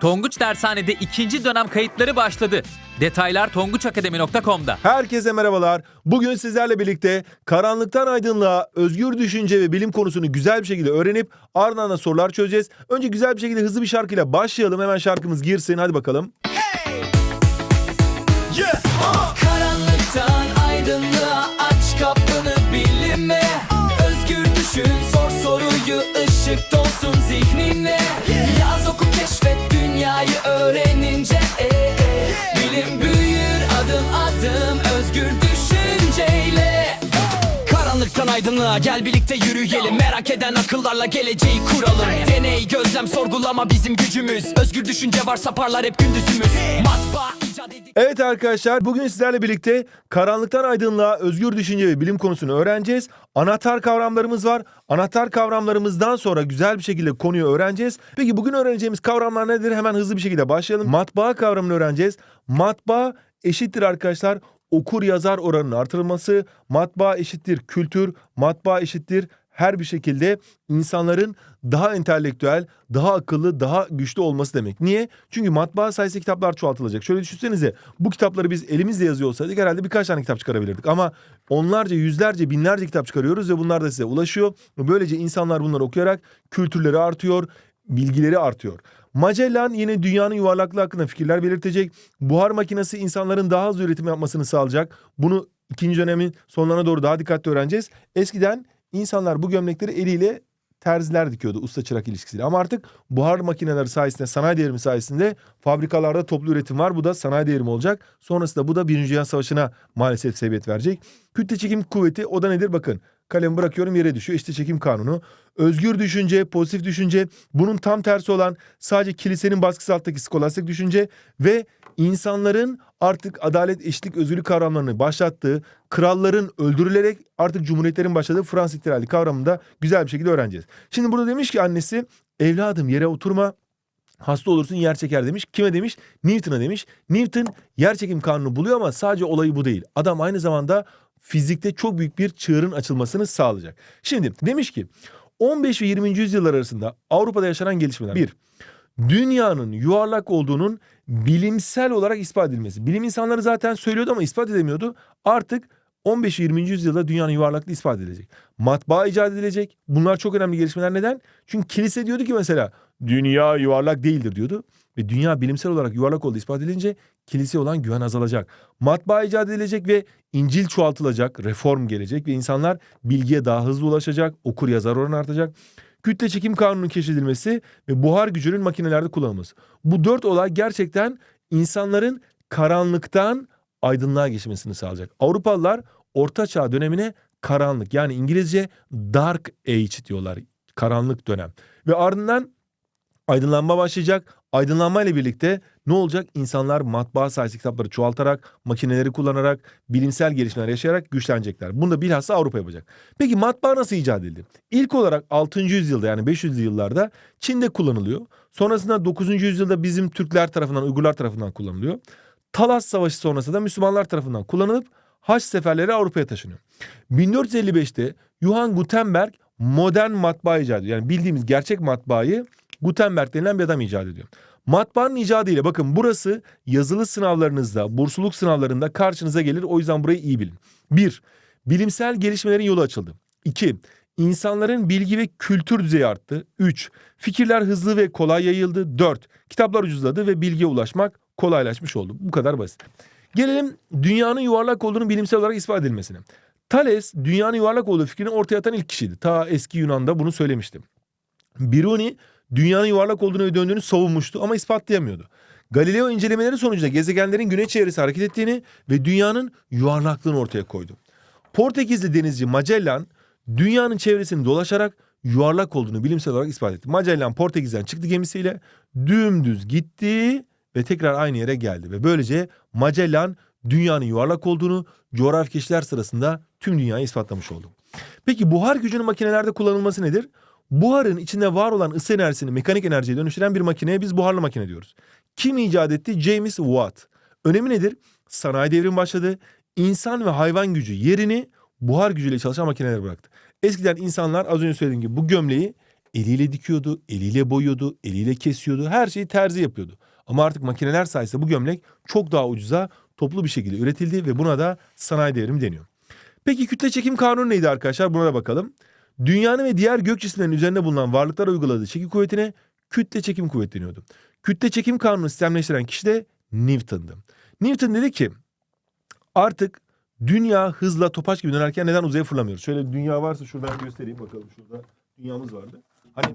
Tonguç Dershane'de ikinci dönem kayıtları başladı. Detaylar tonguçakademi.com'da. Herkese merhabalar. Bugün sizlerle birlikte karanlıktan aydınlığa özgür düşünce ve bilim konusunu güzel bir şekilde öğrenip ardından da sorular çözeceğiz. Önce güzel bir şekilde hızlı bir şarkıyla başlayalım. Hemen şarkımız girsin. Hadi bakalım. Karanlıktan aydınlığa aç kapını bilime Özgür düşün sor soruyu ışık dolsun zihnine Yaz oku keşfet dünyayı öğrenince e, e. Bilim büyür adım adım özgür düşünceyle. Karanlıktan aydınlığa gel birlikte yürüyelim. Merak eden akıllarla geleceği kuralım. Deney gözlem sorgulama bizim gücümüz. Özgür düşünce varsa parlar hep gündüzümüz. Matbaa icat Evet arkadaşlar bugün sizlerle birlikte karanlıktan aydınlığa özgür düşünce ve bilim konusunu öğreneceğiz. Anahtar kavramlarımız var. Anahtar kavramlarımızdan sonra güzel bir şekilde konuyu öğreneceğiz. Peki bugün öğreneceğimiz kavramlar nedir? Hemen hızlı bir şekilde başlayalım. Matbaa kavramını öğreneceğiz. Matbaa eşittir arkadaşlar okur yazar oranının artırılması, matbaa eşittir kültür, matbaa eşittir her bir şekilde insanların daha entelektüel, daha akıllı, daha güçlü olması demek. Niye? Çünkü matbaa sayesinde kitaplar çoğaltılacak. Şöyle düşünsenize bu kitapları biz elimizle yazıyor olsaydık herhalde birkaç tane kitap çıkarabilirdik. Ama onlarca, yüzlerce, binlerce kitap çıkarıyoruz ve bunlar da size ulaşıyor. Böylece insanlar bunları okuyarak kültürleri artıyor, bilgileri artıyor. Magellan yine dünyanın yuvarlaklığı hakkında fikirler belirtecek. Buhar makinesi insanların daha hızlı üretim yapmasını sağlayacak. Bunu ikinci dönemin sonlarına doğru daha dikkatli öğreneceğiz. Eskiden insanlar bu gömlekleri eliyle terziler dikiyordu usta çırak ilişkisiyle. Ama artık buhar makineleri sayesinde, sanayi devrimi sayesinde fabrikalarda toplu üretim var. Bu da sanayi devrimi olacak. Sonrasında bu da Birinci Dünya Savaşı'na maalesef sebebiyet verecek. Kütle çekim kuvveti o da nedir bakın. Kalemi bırakıyorum yere düşüyor. İşte çekim kanunu. Özgür düşünce, pozitif düşünce, bunun tam tersi olan sadece kilisenin baskısı alttaki skolastik düşünce ve insanların artık adalet, eşitlik, özgürlük kavramlarını başlattığı, kralların öldürülerek artık cumhuriyetlerin başladığı Fransız ihtilali kavramını da güzel bir şekilde öğreneceğiz. Şimdi burada demiş ki annesi, evladım yere oturma, hasta olursun yer çeker demiş. Kime demiş? Newton'a demiş. Newton yer çekim kanunu buluyor ama sadece olayı bu değil. Adam aynı zamanda fizikte çok büyük bir çığırın açılmasını sağlayacak. Şimdi demiş ki 15 ve 20. yüzyıllar arasında Avrupa'da yaşanan gelişmeler. Bir, dünyanın yuvarlak olduğunun bilimsel olarak ispat edilmesi. Bilim insanları zaten söylüyordu ama ispat edemiyordu. Artık 15 ve 20. yüzyılda dünyanın yuvarlaklığı ispat edilecek. Matbaa icat edilecek. Bunlar çok önemli gelişmeler. Neden? Çünkü kilise diyordu ki mesela dünya yuvarlak değildir diyordu. Ve dünya bilimsel olarak yuvarlak olduğu ispat edilince kiliseye olan güven azalacak. Matbaa icat edilecek ve İncil çoğaltılacak, reform gelecek ve insanlar bilgiye daha hızlı ulaşacak, okur yazar oranı artacak. Kütle çekim kanunun keşfedilmesi ve buhar gücünün makinelerde kullanılması. Bu dört olay gerçekten insanların karanlıktan aydınlığa geçmesini sağlayacak. Avrupalılar Orta Çağ dönemine karanlık yani İngilizce dark age diyorlar. Karanlık dönem. Ve ardından aydınlanma başlayacak. Aydınlanma ile birlikte ne olacak? İnsanlar matbaa sayesinde kitapları çoğaltarak, makineleri kullanarak, bilimsel gelişmeler yaşayarak güçlenecekler. Bunu da bilhassa Avrupa yapacak. Peki matbaa nasıl icat edildi? İlk olarak 6. yüzyılda yani 500'lü yıllarda Çin'de kullanılıyor. Sonrasında 9. yüzyılda bizim Türkler tarafından, Uygurlar tarafından kullanılıyor. Talas Savaşı sonrasında da Müslümanlar tarafından kullanılıp Haç seferleri Avrupa'ya taşınıyor. 1455'te Johann Gutenberg modern matbaa icat ediyor. Yani bildiğimiz gerçek matbaayı Gutenberg denilen bir adam icat ediyor. Matbaanın icadıyla bakın burası yazılı sınavlarınızda, bursluluk sınavlarında karşınıza gelir. O yüzden burayı iyi bilin. Bir, bilimsel gelişmelerin yolu açıldı. İki, insanların bilgi ve kültür düzeyi arttı. Üç, fikirler hızlı ve kolay yayıldı. Dört, kitaplar ucuzladı ve bilgiye ulaşmak kolaylaşmış oldu. Bu kadar basit. Gelelim dünyanın yuvarlak olduğunu bilimsel olarak ispat edilmesine. Thales dünyanın yuvarlak olduğu fikrini ortaya atan ilk kişiydi. Ta eski Yunan'da bunu söylemiştim. Biruni dünyanın yuvarlak olduğunu ve döndüğünü savunmuştu ama ispatlayamıyordu. Galileo incelemeleri sonucunda gezegenlerin güneş çevresi hareket ettiğini ve dünyanın yuvarlaklığını ortaya koydu. Portekizli denizci Magellan dünyanın çevresini dolaşarak yuvarlak olduğunu bilimsel olarak ispat etti. Magellan Portekiz'den çıktı gemisiyle dümdüz gitti ve tekrar aynı yere geldi ve böylece Magellan dünyanın yuvarlak olduğunu coğrafi keşifler sırasında tüm dünyaya ispatlamış oldu. Peki buhar gücünün makinelerde kullanılması nedir? Buharın içinde var olan ısı enerjisini mekanik enerjiye dönüştüren bir makineye biz buharlı makine diyoruz. Kim icat etti? James Watt. Önemi nedir? Sanayi devrimi başladı. İnsan ve hayvan gücü yerini buhar gücüyle çalışan makinelere bıraktı. Eskiden insanlar az önce söylediğim gibi bu gömleği eliyle dikiyordu, eliyle boyuyordu, eliyle kesiyordu. Her şeyi terzi yapıyordu. Ama artık makineler sayesinde bu gömlek çok daha ucuza toplu bir şekilde üretildi ve buna da sanayi devrimi deniyor. Peki kütle çekim kanunu neydi arkadaşlar? Buna da bakalım. Dünyanın ve diğer gök cisimlerinin üzerinde bulunan varlıklar uyguladığı çekim kuvvetine kütle çekim kuvveti deniyordu. Kütle çekim kanunu sistemleştiren kişi de Newton'dı. Newton dedi ki artık dünya hızla topaç gibi dönerken neden uzaya fırlamıyoruz? Şöyle bir dünya varsa şuradan göstereyim bakalım şurada dünyamız vardı. Hani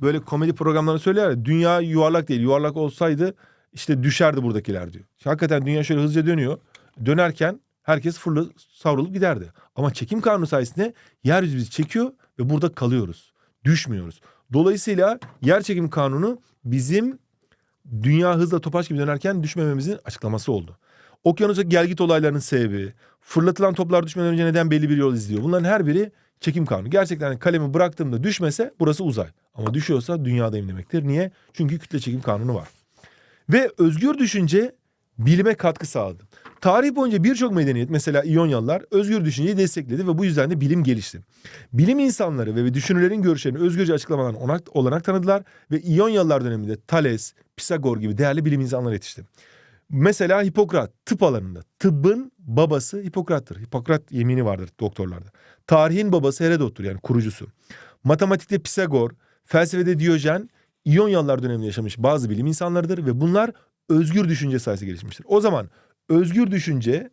böyle komedi programlarında söyler ya dünya yuvarlak değil yuvarlak olsaydı işte düşerdi buradakiler diyor. Hakikaten dünya şöyle hızlıca dönüyor. Dönerken herkes fırla savrulup giderdi. Ama çekim kanunu sayesinde yeryüzü bizi çekiyor ve burada kalıyoruz. Düşmüyoruz. Dolayısıyla yer çekim kanunu bizim dünya hızla topaç gibi dönerken düşmememizin açıklaması oldu. Okyanusa gelgit olaylarının sebebi, fırlatılan toplar düşmeden önce neden belli bir yol izliyor. Bunların her biri çekim kanunu. Gerçekten kalemi bıraktığımda düşmese burası uzay. Ama düşüyorsa dünyadayım demektir. Niye? Çünkü kütle çekim kanunu var. Ve özgür düşünce bilime katkı sağladı. Tarih boyunca birçok medeniyet mesela İyonyalılar özgür düşünceyi destekledi ve bu yüzden de bilim gelişti. Bilim insanları ve düşünürlerin görüşlerini özgürce açıklamadan olanak, olanak tanıdılar ve İyonyalılar döneminde Thales, Pisagor gibi değerli bilim insanları yetişti. Mesela Hipokrat tıp alanında. Tıbbın babası Hipokrat'tır. Hipokrat yemini vardır doktorlarda. Tarihin babası Herodot'tur yani kurucusu. Matematikte Pisagor, felsefede Diyojen, İyonyalılar döneminde yaşamış bazı bilim insanlarıdır ve bunlar özgür düşünce sayesinde gelişmiştir. O zaman özgür düşünce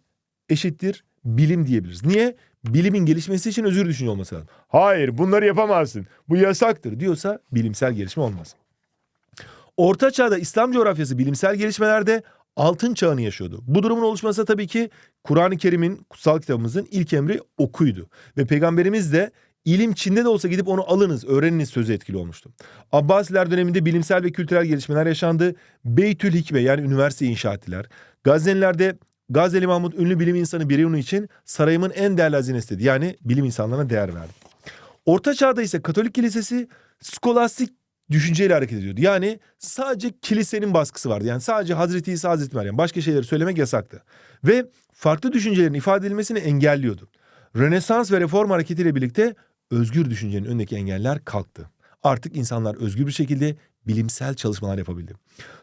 eşittir bilim diyebiliriz. Niye? Bilimin gelişmesi için özgür düşünce olması lazım. Hayır bunları yapamazsın. Bu yasaktır diyorsa bilimsel gelişme olmaz. Orta Çağ'da İslam coğrafyası bilimsel gelişmelerde altın çağını yaşıyordu. Bu durumun oluşması tabii ki Kur'an-ı Kerim'in kutsal kitabımızın ilk emri okuydu. Ve peygamberimiz de ilim Çin'de de olsa gidip onu alınız, öğreniniz sözü etkili olmuştu. Abbasiler döneminde bilimsel ve kültürel gelişmeler yaşandı. Beytül Hikme yani üniversite inşa ettiler. Gazneliler'de Gazeli Mahmut ünlü bilim insanı Biruni için sarayımın en değerli hazinesi dedi. Yani bilim insanlarına değer verdi. Orta Çağ'da ise Katolik Kilisesi skolastik düşünceyle hareket ediyordu. Yani sadece kilisenin baskısı vardı. Yani sadece Hazreti İsa, Hazreti Meryem başka şeyleri söylemek yasaktı. Ve farklı düşüncelerin ifade edilmesini engelliyordu. Rönesans ve reform hareketiyle birlikte özgür düşüncenin önündeki engeller kalktı. Artık insanlar özgür bir şekilde bilimsel çalışmalar yapabildi.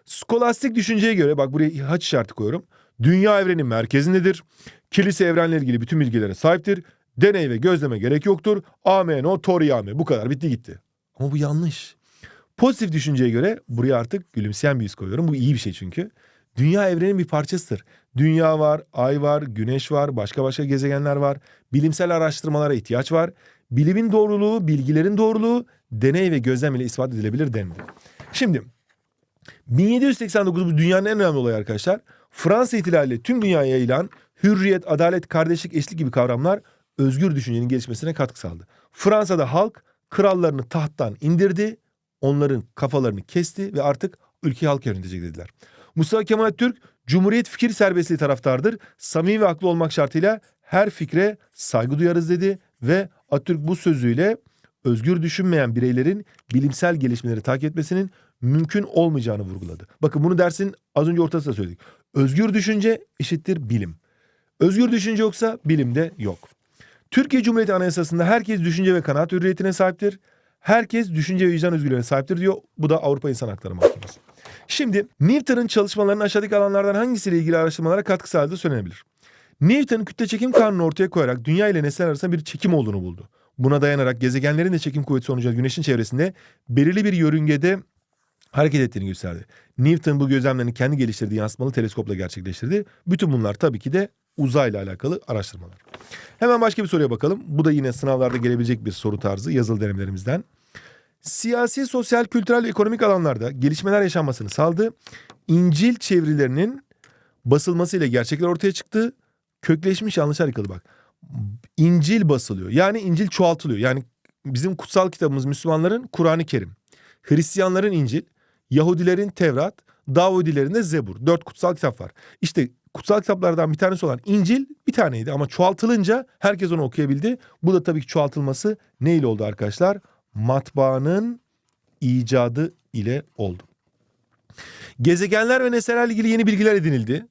Skolastik düşünceye göre bak buraya haç işareti koyuyorum. Dünya evrenin merkezindedir. Kilise evrenle ilgili bütün bilgilere sahiptir. Deney ve gözleme gerek yoktur. Amen o toriame bu kadar bitti gitti. Ama bu yanlış. Pozitif düşünceye göre buraya artık gülümseyen bir yüz koyuyorum. Bu iyi bir şey çünkü. Dünya evrenin bir parçasıdır. Dünya var, ay var, güneş var, başka başka gezegenler var. Bilimsel araştırmalara ihtiyaç var. Bilimin doğruluğu, bilgilerin doğruluğu deney ve gözlem ile ispat edilebilir denildi. Şimdi 1789 bu dünyanın en önemli olayı arkadaşlar. Fransa ihtilaliyle tüm dünyaya yayılan hürriyet, adalet, kardeşlik, eşlik gibi kavramlar özgür düşüncenin gelişmesine katkı sağladı. Fransa'da halk krallarını tahttan indirdi, onların kafalarını kesti ve artık ülke halk yönetecek dediler. Mustafa Kemal Atatürk Cumhuriyet fikir serbestliği taraftardır. Samimi ve haklı olmak şartıyla her fikre saygı duyarız dedi ve Atatürk bu sözüyle özgür düşünmeyen bireylerin bilimsel gelişmeleri takip etmesinin mümkün olmayacağını vurguladı. Bakın bunu dersin az önce ortasında söyledik. Özgür düşünce eşittir bilim. Özgür düşünce yoksa bilim de yok. Türkiye Cumhuriyeti Anayasası'nda herkes düşünce ve kanaat hürriyetine sahiptir. Herkes düşünce ve vicdan özgürlüğüne sahiptir diyor. Bu da Avrupa İnsan Hakları Mahkemesi. Şimdi Newton'un çalışmalarının aşağıdaki alanlardan hangisiyle ilgili araştırmalara katkı sağladığı söylenebilir. Newton kütle çekim kanunu ortaya koyarak dünya ile nesneler arasında bir çekim olduğunu buldu. Buna dayanarak gezegenlerin de çekim kuvveti sonucu güneşin çevresinde belirli bir yörüngede hareket ettiğini gösterdi. Newton bu gözlemlerini kendi geliştirdiği yansımalı teleskopla gerçekleştirdi. Bütün bunlar tabii ki de uzayla alakalı araştırmalar. Hemen başka bir soruya bakalım. Bu da yine sınavlarda gelebilecek bir soru tarzı yazılı denemelerimizden. Siyasi, sosyal, kültürel ve ekonomik alanlarda gelişmeler yaşanmasını sağladı. İncil çevirilerinin basılmasıyla gerçekler ortaya çıktı. Kökleşmiş yanlışlar yıkıldı bak. İncil basılıyor. Yani İncil çoğaltılıyor. Yani bizim kutsal kitabımız Müslümanların Kur'an-ı Kerim. Hristiyanların İncil, Yahudilerin Tevrat, Davudilerin de Zebur. Dört kutsal kitap var. İşte kutsal kitaplardan bir tanesi olan İncil bir taneydi ama çoğaltılınca herkes onu okuyabildi. Bu da tabii ki çoğaltılması neyle oldu arkadaşlar? Matbaanın icadı ile oldu. Gezegenler ve nesnelerle ilgili yeni bilgiler edinildi.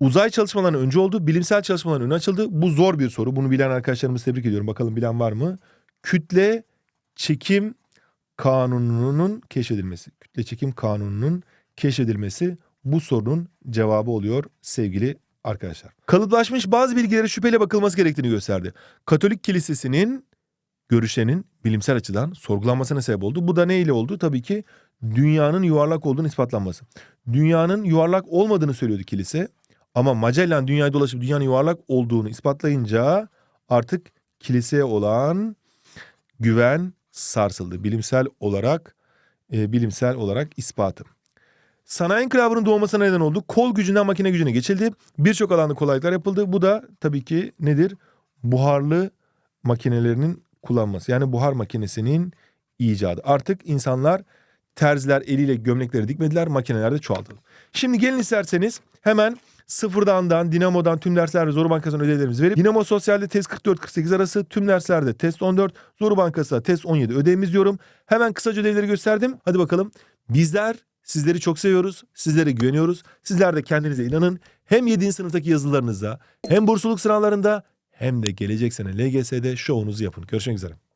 Uzay çalışmalarının önce oldu, bilimsel çalışmaların önü açıldı. Bu zor bir soru. Bunu bilen arkadaşlarımızı tebrik ediyorum. Bakalım bilen var mı? Kütle, çekim, kanununun keşfedilmesi. Kütle çekim kanununun keşfedilmesi bu sorunun cevabı oluyor sevgili arkadaşlar. Kalıplaşmış bazı bilgilere şüpheyle bakılması gerektiğini gösterdi. Katolik kilisesinin görüşlerinin bilimsel açıdan sorgulanmasına sebep oldu. Bu da ne ile oldu? Tabii ki dünyanın yuvarlak olduğunu ispatlanması. Dünyanın yuvarlak olmadığını söylüyordu kilise. Ama Magellan dünyayı dolaşıp dünyanın yuvarlak olduğunu ispatlayınca artık kiliseye olan güven sarsıldı. Bilimsel olarak e, bilimsel olarak ispatı. Sanayi inkılabının doğmasına neden oldu. Kol gücünden makine gücüne geçildi. Birçok alanda kolaylıklar yapıldı. Bu da tabii ki nedir? Buharlı makinelerinin kullanması. Yani buhar makinesinin icadı. Artık insanlar terziler eliyle gömlekleri dikmediler, makineler de çoğaltıldı. Şimdi gelin isterseniz hemen sıfırdandan, dinamodan tüm derslerde Zoru Bankası'nın ödevlerimizi verip Dinamo Sosyal'de test 44-48 arası, tüm derslerde test 14, Zoru Bankası'da test 17 ödevimiz diyorum. Hemen kısaca ödevleri gösterdim. Hadi bakalım. Bizler sizleri çok seviyoruz, sizlere güveniyoruz. Sizler de kendinize inanın. Hem 7. sınıftaki yazılarınızda, hem bursluluk sınavlarında hem de gelecek sene LGS'de şovunuzu yapın. Görüşmek üzere.